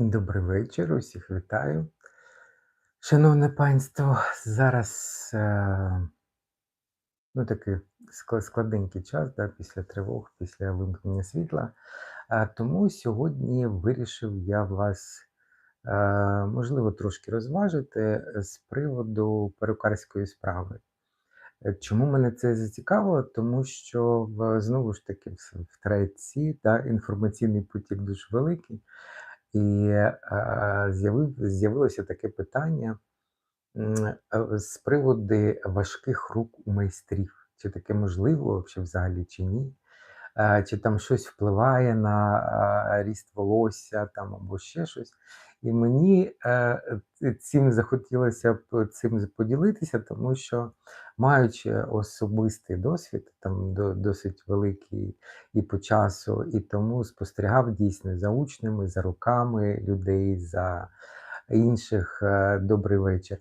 Добрий вечір, усіх вітаю. Шановне панство, зараз е, ну, такий ск- складненький час да, після тривог, після вимкнення світла. А, тому сьогодні вирішив я вас, е, можливо, трошки розважити з приводу перукарської справи. Е, Чому мене це зацікавило? Тому що знову ж таки в, Трейці та інформаційний потік дуже великий. І е, з'явилося таке питання е, з приводу важких рук у майстрів. Чи таке можливо взагалі чи ні? Е, Чи там щось впливає на ріст волосся там або ще щось. І мені е, цим захотілося б цим поділитися, тому що маючи особистий досвід, там до- досить великий і по часу, і тому спостерігав дійсно за учнями, за руками людей, за інших е, добрий вечір.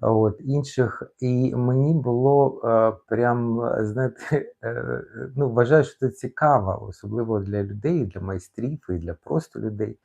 От інших, і мені було е, прям, знаєте, е, ну вважаю, що це цікаво, особливо для людей, для майстрів, і для просто людей,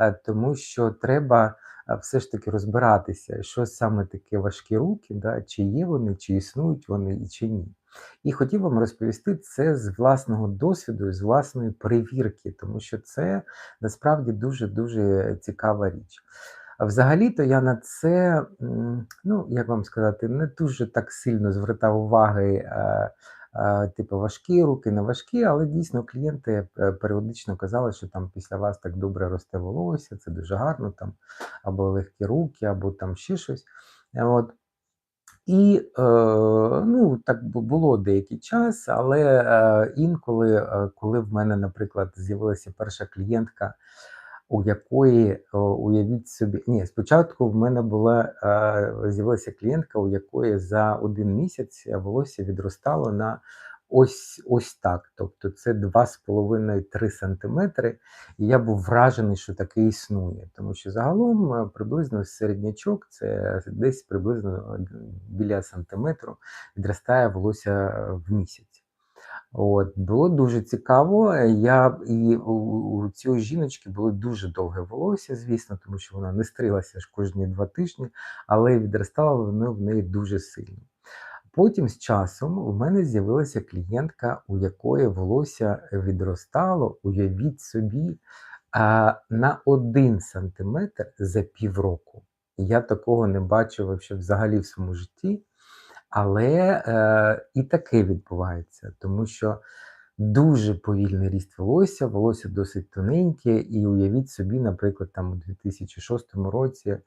е, тому що треба все ж таки розбиратися, що саме таке важкі руки, да, чи є вони, чи існують вони, і чи ні. І хотів вам розповісти це з власного досвіду, з власної перевірки, тому що це насправді дуже дуже цікава річ. Взагалі-то я на це, ну, як вам сказати, не дуже так сильно звертав уваги, е, е, типу, важкі руки, не важкі, але дійсно клієнти е, періодично казали, що там після вас так добре росте волосся, це дуже гарно, там, або легкі руки, або там ще щось. От. І ну, так було деякий час, але інколи, коли в мене, наприклад, з'явилася перша клієнтка, у якої, уявіть собі, ні, спочатку в мене була е, з'явилася клієнтка, у якої за один місяць волосся відростало на ось ось так. Тобто це 2,5-3 сантиметри. І я був вражений, що таке існує. Тому що загалом е, приблизно середнячок це десь приблизно е, біля сантиметру відростає волосся е, в місяць. От, було дуже цікаво. Я і у, у цієї жіночки було дуже довге волосся, звісно, тому що вона не стрилася ж кожні два тижні, але відростало воно в неї дуже сильно. Потім з часом у мене з'явилася клієнтка, у якої волосся відростало, уявіть собі, на один сантиметр за півроку. Я такого не бачив взагалі в своєму житті. Але е, і таке відбувається, тому що дуже повільний ріст волосся, волосся досить тоненьке, і уявіть собі, наприклад, там у 2006 році,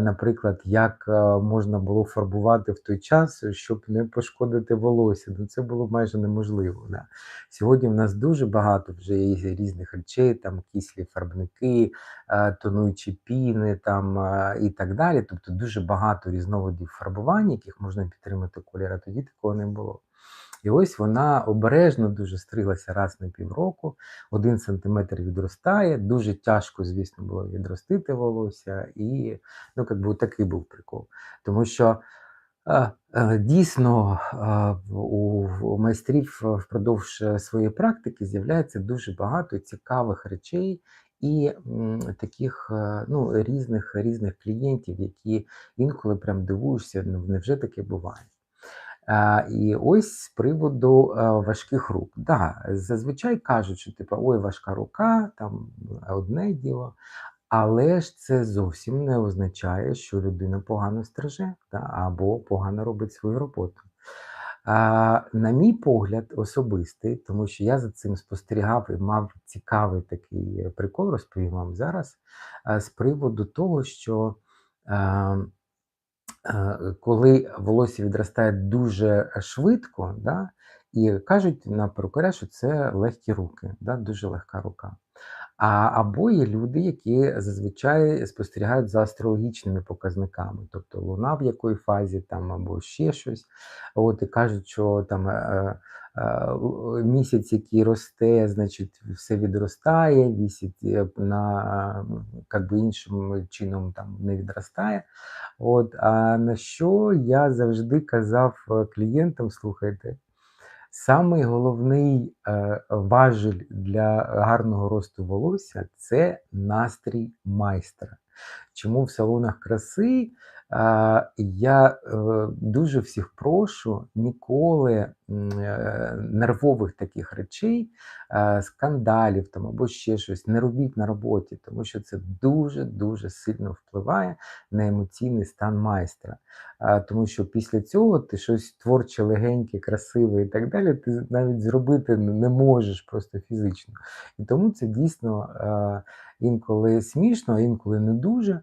наприклад, як е, можна було фарбувати в той час, щоб не пошкодити волосся. Ну, це було майже неможливо. Да. Сьогодні в нас дуже багато вже є різних речей, там кислі фарбники, е, тонуючі піни там е, і так далі. Тобто дуже багато різновидів фарбувань, яких можна підтримати колір, а тоді такого не було. І ось вона обережно дуже стрилася раз на півроку, один сантиметр відростає. Дуже тяжко, звісно, було відростити волосся, і ну, як би такий був прикол. Тому що е, е, дійсно е, у, майстрів впродовж своєї практики з'являється дуже багато цікавих речей. І таких ну, різних різних клієнтів, які інколи прям дивуєшся, ну невже таке буває? А, і ось з приводу е, важких рук. Да, зазвичай кажуть, що типу, ой, важка рука, там одне діло, але ж це зовсім не означає, що людина погано стриже да, або погано робить свою роботу. А, на мій погляд, особистий, тому що я за цим спостерігав і мав цікавий такий прикол, розповім вам зараз, з приводу того, що. е, Е, коли волосся відростає дуже швидко, да, і кажуть на перукаря, що це легкі руки, да, дуже легка рука. А, або є люди, які зазвичай спостерігають за астрологічними показниками, тобто луна в якої фазі там або ще щось. От і кажуть, що там е, е, місяць, який росте, значить, все відростає, місяць е, на е, как би іншим чином там не відростає. От, а на що я завжди казав е, клієнтам: слухайте, Самий головний е, важіль для гарного росту волосся це настрій майстра. Чому в салонах краси я е, дуже всіх прошу ніколи е, нервових таких речей, скандалів там або ще щось не робіть на роботі, тому що це дуже-дуже сильно впливає на емоційний стан майстра. Тому що після цього ти щось творче, легеньке, красиве і так далі, ти навіть зробити не можеш просто фізично. І тому це дійсно інколи смішно, а інколи не дуже.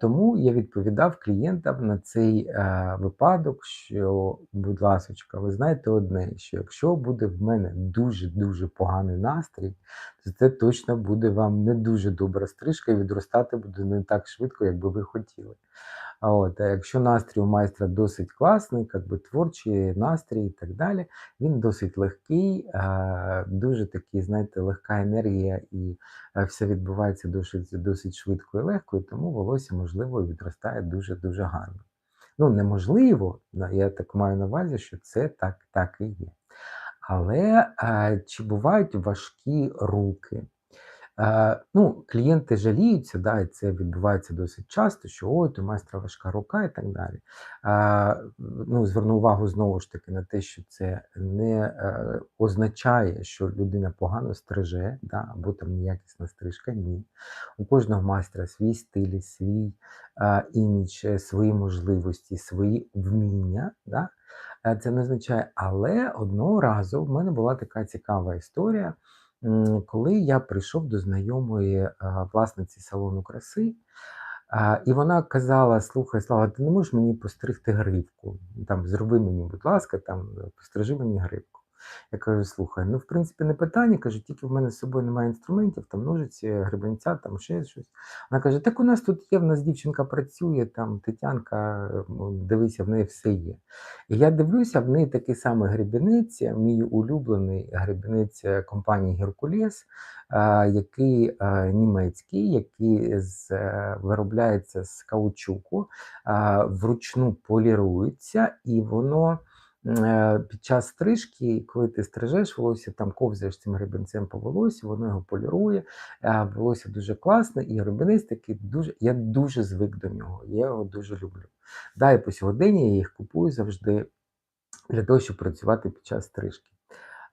Тому я відповідав клієнтам на цей е, випадок, що, будь ласочка, ви знаєте одне, що якщо буде в мене дуже-дуже поганий настрій, то це точно буде вам не дуже добра стрижка і відростати буде не так швидко, як би ви хотіли. А от, а якщо настрій у майстра досить класний, як би творчий настрій і так далі, він досить легкий, е, дуже такий, знаєте, легка енергія і е, все відбувається досить, досить швидко і легко, і тому волосся, можливо, відростає дуже-дуже гарно. Ну, неможливо, я так маю на увазі, що це так, так і є. Але а, чи бувають важкі руки? Е, ну, клієнти жаліються, да, і це відбувається досить часто, що ой, у майстра важка рука і так далі. Е, ну, зверну увагу знову ж таки на те, що це не е, означає, що людина погано стриже, да, або там неякісна стрижка. Ні. У кожного майстра свій стиль, свій імідж, свої можливості, свої вміння. Да? Це не означає, але одного разу в мене була така цікава історія. Коли я прийшов до знайомої е, власниці салону краси, і вона казала: Слухай, Слава, ти не можеш мені постригти гривку? Там, зроби мені, будь ласка, там, пострижи мені гривку. Я кажу, слухай, ну в принципі не питання, кажу, тільки в мене з собою немає інструментів, там ножиці, гребенця, там ще щось. Вона каже: Так у нас тут є, в нас дівчинка працює, там Тетянка, е, дивися, в неї все є. І я дивлюся, в неї такий самий гребінець, мій улюблений гребінець е, компанії Геркулес, який німецький, який з, е, виробляється з каучуку, вручну полірується, і воно. Е, Під час стрижки, коли ти стрижеш волосся, там ковзаєш цим гребенцем по волосі, воно його полірує. Волосся дуже класне, і гребенець такий дуже. Я дуже звик до нього. Я його дуже люблю. Да, по сьогодні я їх купую завжди для того, щоб працювати під час стрижки.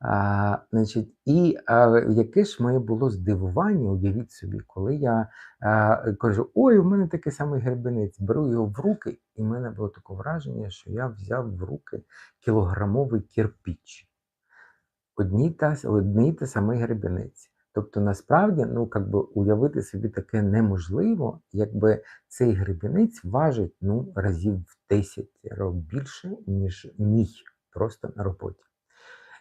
А, значить, і а, яке ж моє було здивування, уявіть собі, коли я а, кажу: ой, у мене такий самий гребенець, беру його в руки, і в мене було таке враження, що я взяв в руки кілограмовий кирпіч. Одній та, одний та самий гребенець. Тобто, насправді, ну, как би, уявити собі таке неможливо, якби цей гребенець важить ну, разів в 10 разів більше, ніж мій просто на роботі.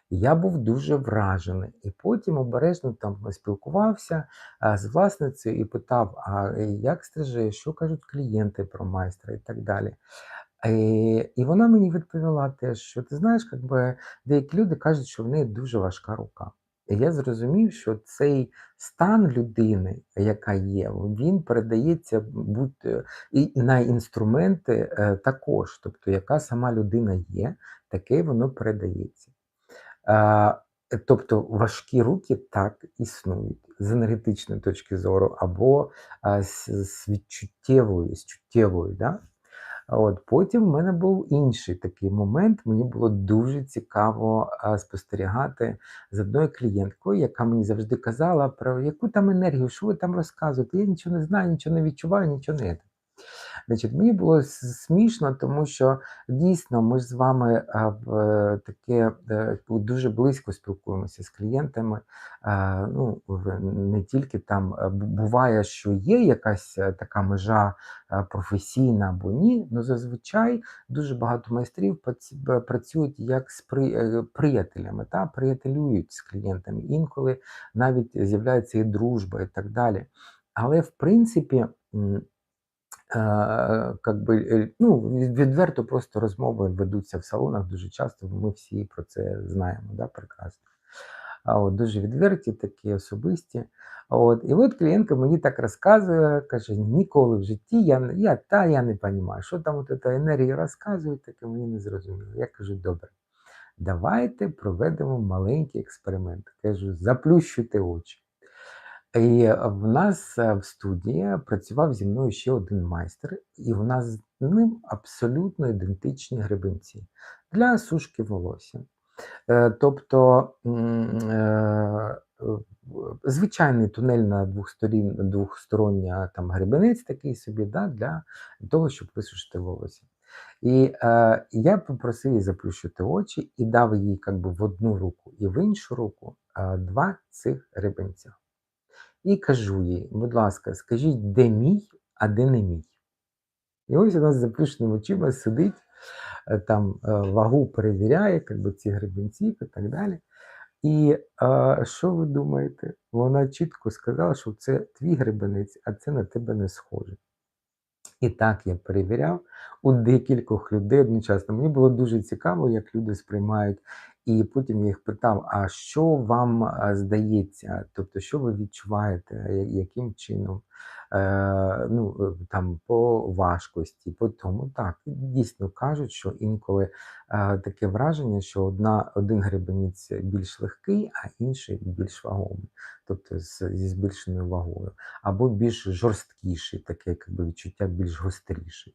Я був дуже вражений, і потім обережно там спілкувався з власницею і питав: а як стриже, що кажуть клієнти про майстра і так далі. Е, і вона мені відповіла теж, що ти знаєш, якби деякі люди кажуть, що в неї дуже важка рука. І я зрозумів, що цей стан людини, яка є, він передається будь е, на інструменти е, також. Тобто, яка сама людина є, таке воно передається. Тобто важкі руки так існують з енергетичної точки зору, або з відчуттєвої, з чуттєвої. Да? От потім в мене був інший такий момент. Мені було дуже цікаво спостерігати з одною клієнткою, яка мені завжди казала про яку там енергію, що ви там розказуєте. Я нічого не знаю, нічого не відчуваю, нічого не. Значить, мені було смішно, тому що дійсно ми ж з вами в е, таке е, дуже близько спілкуємося з клієнтами. Ну, не тільки там е, буває, що є якась е, така межа е, професійна або ні, але зазвичай дуже багато майстрів працюють як з при, е, приятелями, та приятелюють з клієнтами. Інколи навіть з'являється і дружба, і так далі. Але в принципі. Е, как би, е, ну, відверто просто розмови ведуться в салонах дуже часто, ми всі про це знаємо, да, прекрасно. А от дуже відверті, такі особисті. От, і от клієнтка мені так розказує, каже: ніколи в житті я, я та я не розумію, що там от ця енергія розказує, таке мені не зрозуміло. Я кажу, добре. давайте проведемо маленький експеримент. Кажу, заплющуйте очі. І в нас е, в студії працював зі мною ще один майстер, і в нас з ним абсолютно ідентичні гребенці для сушки волосся. Е, тобто е, звичайний тунель на двох двохстороння там гребенець такий собі, да, для того, щоб висушити волосся. І е, я попросив її заплющити очі і дав їй как би, в одну руку і в іншу руку е, два цих гребенця. І кажу їй, будь ласка, скажіть, де мій, а де не мій. І ось вона з заплющеними очима сидить, е, там е, вагу перевіряє, как би, ці гребінці і так далі. І е, що ви думаєте? Вона чітко сказала, що це твій гребенець, а це на тебе не схоже. І так я перевіряв у декількох людей одночасно. Мені було дуже цікаво, як люди сприймають. І потім я їх питав: а що вам здається? Тобто, що ви відчуваєте, яким чином? Е, ну, е, там, по важкості, по тому. Так, дійсно кажуть, що інколи е, таке враження, що одна, один гребенець більш легкий, а інший більш вагомий, тобто з, зі збільшеною вагою або більш жорсткіший, таке якби відчуття більш гостріший.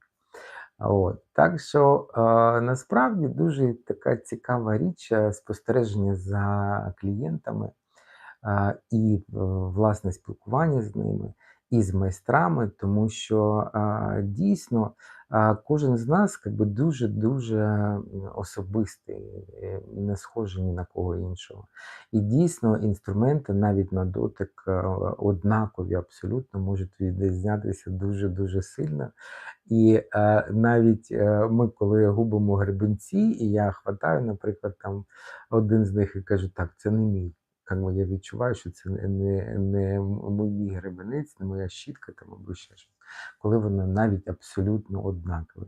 От. Так що е, насправді дуже така цікава річ е, спостереження за клієнтами е, і власне спілкування з ними, і з майстрами, тому що дійсно кожен з нас якби, дуже-дуже особистий, е, не схожий ні на кого іншого. І дійсно інструменти навіть на дотик е, однакові абсолютно можуть відрізнятися дуже-дуже сильно. І е, навіть ми, коли губимо гребенці, і я хватаю, наприклад, там один з них і кажу, так, це не мій. Я відчуваю, що це не, не, не м- мій гребенець, не моя щітка там або ще щось, коли вони навіть абсолютно однакові.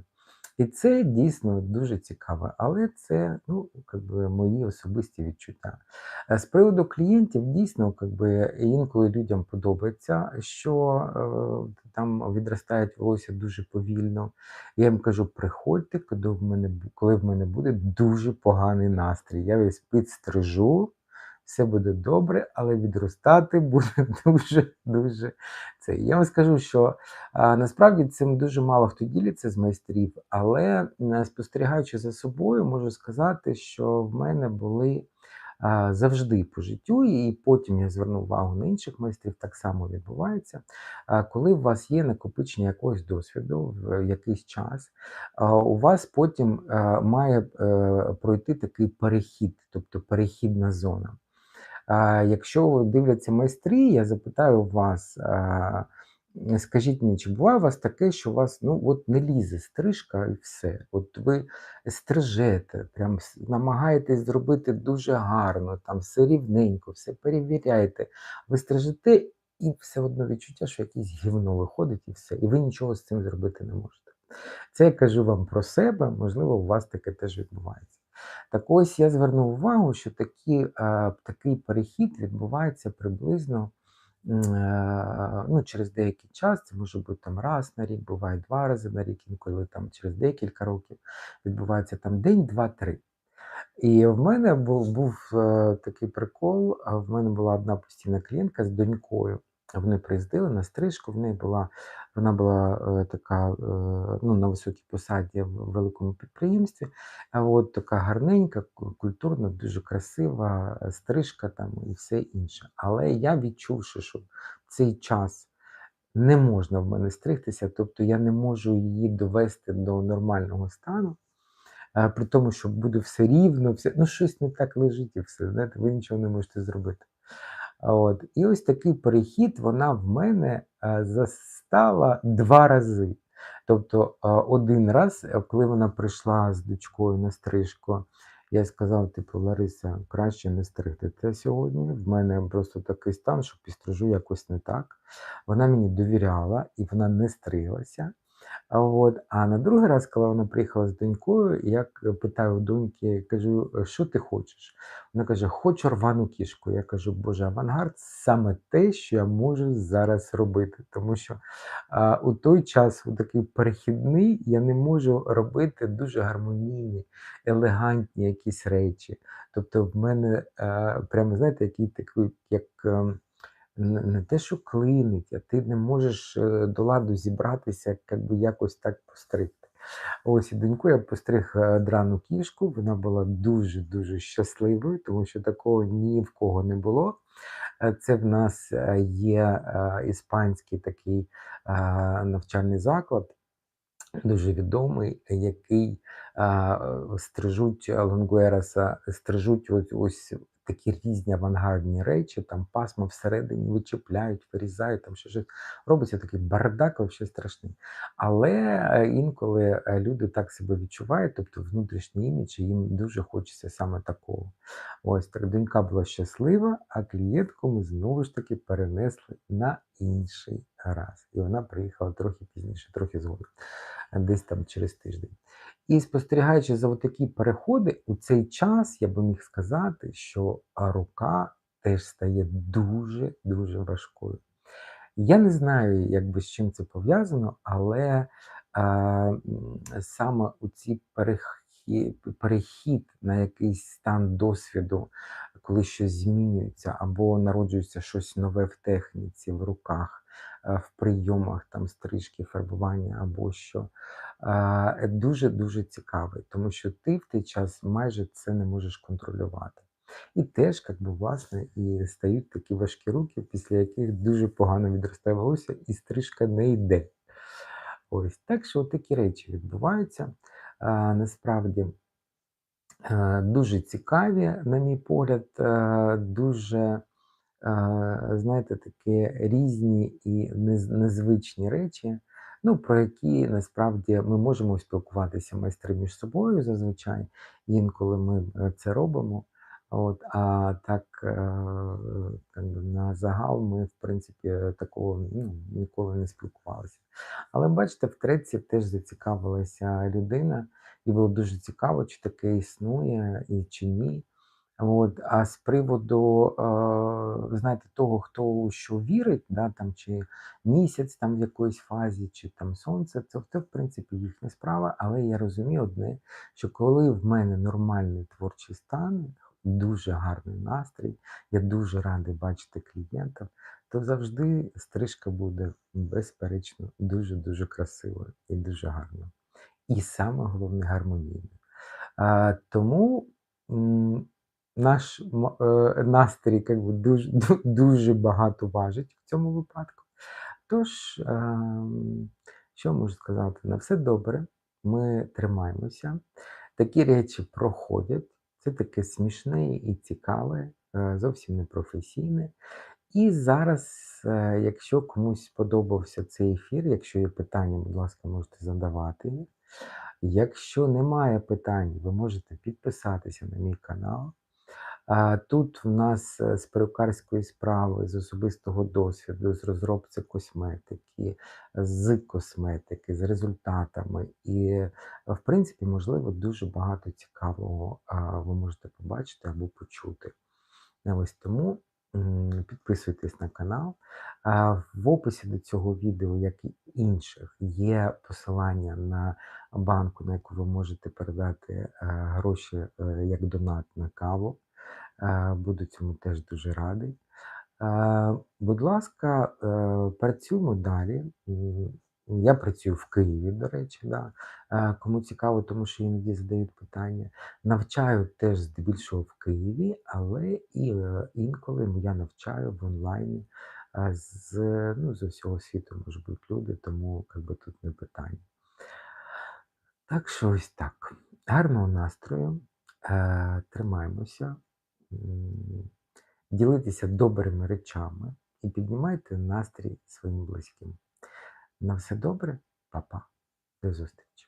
І це дійсно дуже цікаво, але це ну, би, мої особисті відчуття. Е, З приводу клієнтів, дійсно, би, інколи людям подобається, що е, там відростають волосся дуже повільно. Я їм кажу, приходьте, коли в мене, коли в мене буде дуже поганий настрій. Я весь підстрижу, все буде добре, але відростати буде дуже-дуже це. Я вам скажу, що а, насправді цим дуже мало хто ділиться з майстрів, але спостерігаючи за собою, можу сказати, що в мене були а, завжди по життю, і потім я звернув увагу на інших майстрів, так само відбувається. А, Коли у вас є накопичення якогось досвіду в якийсь час, а, у вас потім е, має е, пройти такий перехід, тобто перехідна зона. Якщо дивляться майстри, я запитаю вас, скажіть мені, чи буває у вас таке, що у вас ну, от не лізе стрижка і все? От ви стрижете, прям намагаєтесь зробити дуже гарно, там все рівненько, все перевіряєте. Ви стрижете, і все одно відчуття, що якесь гівно виходить і все, і ви нічого з цим зробити не можете. Це я кажу вам про себе, можливо, у вас таке теж відбувається. Так ось я звернув увагу, що такі, е, такий перехід відбувається приблизно е, ну, через деякий час, це може бути там раз на рік, буває два рази на рік, інколи там через декілька років відбувається там день, два, три. І в мене був, був е, такий прикол. В мене була одна постійна клієнтка з донькою. Вони приїздили на стрижку. В неї була вона була е, така е, ну, на високій посаді в великому підприємстві. А от така гарненька, культурна, дуже красива е, стрижка там і все інше. Але я відчувши, що в цей час не можна в мене стригтися, тобто я не можу її довести до нормального стану. Е, при тому, що буде все рівно, все, ну щось не так лежить і все, знаєте, ви нічого не можете зробити. От. І ось такий перехід вона в мене е, застала два рази. Тобто е, один раз, е, коли вона прийшла з дочкою на стрижку, я сказав, типу, Лариса, краще не стригтися сьогодні. В мене просто такий стан, що підстрижу якось не так. Вона мені довіряла і вона не стриглася. А от, а на другий раз, коли вона приїхала з донькою, я питаю доньки, кажу: "Е, що ти хочеш?" Вона каже: "Хочу рвану кішку". Я кажу: "Боже, авангард саме те, що я можу зараз робити". Тому що, а, у той час, у такий перехідний, я не можу робити дуже гармонійні, елегантні якісь речі. Тобто в мене, е, прямо знаєте, який такий, як, ем, не те, що клинить, а ти не можеш, е, до ладу зібратися, як би якось так постригти. Ось і доньку я постриг, е, драну кішку, вона була дуже-дуже щасливою, тому що такого ні в кого не було. Е, це в нас, є, іспанський такий, навчальний заклад, дуже відомий, який, а, стрижуть лонгуероса, стрижуть ось ось такі різні авангардні речі, там пасма всередині вичіпляють, вирізають, там ще щось. Робиться такий бардак вообще страшний. Але, е, інколи, е, люди так себе відчувають, тобто внутрішній імідж, їм дуже хочеться саме такого. Ось так донька була щаслива, а клієнтку ми знову ж таки перенесли на інший раз. І вона приїхала трохи пізніше, трохи згодом, десь там через тиждень. І спостерігаючи за отакі переходи, у цей час я би міг сказати, що, рука теж стає дуже-дуже важкою. Я не знаю, якби з чим це пов'язано, але, м, саме у ці перехі перехід на якийсь стан досвіду, коли щось змінюється або народжується щось нове в техніці, в руках, е, в прийомах там стрижки, фарбування або що, дуже-дуже цікавий, тому що ти в той час майже це не можеш контролювати. І теж, як би, власне, і стають такі важкі руки, після яких дуже погано відростає волосся і стрижка не йде. Ось, так що такі речі відбуваються. А, насправді е, дуже цікаві, на мій погляд, е, дуже, знаєте, такі різні і незвичні речі, ну, про які насправді ми можемо спілкуватися майстри між собою зазвичай, інколи ми, е, це робимо. От, а так, е, би на загал ми, в принципі, е, такого, ну, ніколи не спілкувалися. Але бачите, втретє теж зацікавилася людина, і було дуже цікаво, чи таке існує і чи ні. От, а з приводу, е, знаєте, того, хто що вірить, да, там, чи місяць там в якоїсь фазі, чи там сонце, це, це в принципі їхня справа. Але я розумію одне, що коли в мене нормальний творчий стан, дуже гарний настрій, я дуже радий бачити клієнтів, то завжди стрижка буде безперечно дуже-дуже красивою і дуже гарною. І саме головне гармонійною. А, тому, наш е, настрій как би дуж ду дуже багато важить в цьому випадку. Тож, ем, що можу сказати? На все добре, ми тримаємося. Такі речі проходять. Це таке смішне і цікаве, е, зовсім не професійне. І зараз, е, якщо комусь сподобався цей ефір, якщо є питання, будь ласка, можете задавати їх. Якщо немає питань, ви можете підписатися на мій канал. Тут в нас, е, з перукарської справи, з особистого досвіду, з розробці косметики, з косметики, з результатами. І, в принципі, можливо, дуже багато цікавого, ви можете побачити або почути. Ось тому, підписуйтесь на канал. В описі до цього відео, як і інших, є посилання на банку, на яку ви можете передати, е, гроші, е, як донат на каву. Е, буду цьому теж дуже радий. Е, будь ласка, е, працюємо далі. Я працюю в Києві, до речі, да. Кому цікаво, тому що іноді задають питання. Навчаю теж здебільшого в Києві, але і, інколи я навчаю в онлайні, з ну, з усього світу можуть бути люди, тому как би тут не питання. Так що ось так. Гарного настрою, е, ділитеся добрими речами і піднімайте настрій своїм близьким. На все добре, па-па, до зустрічі.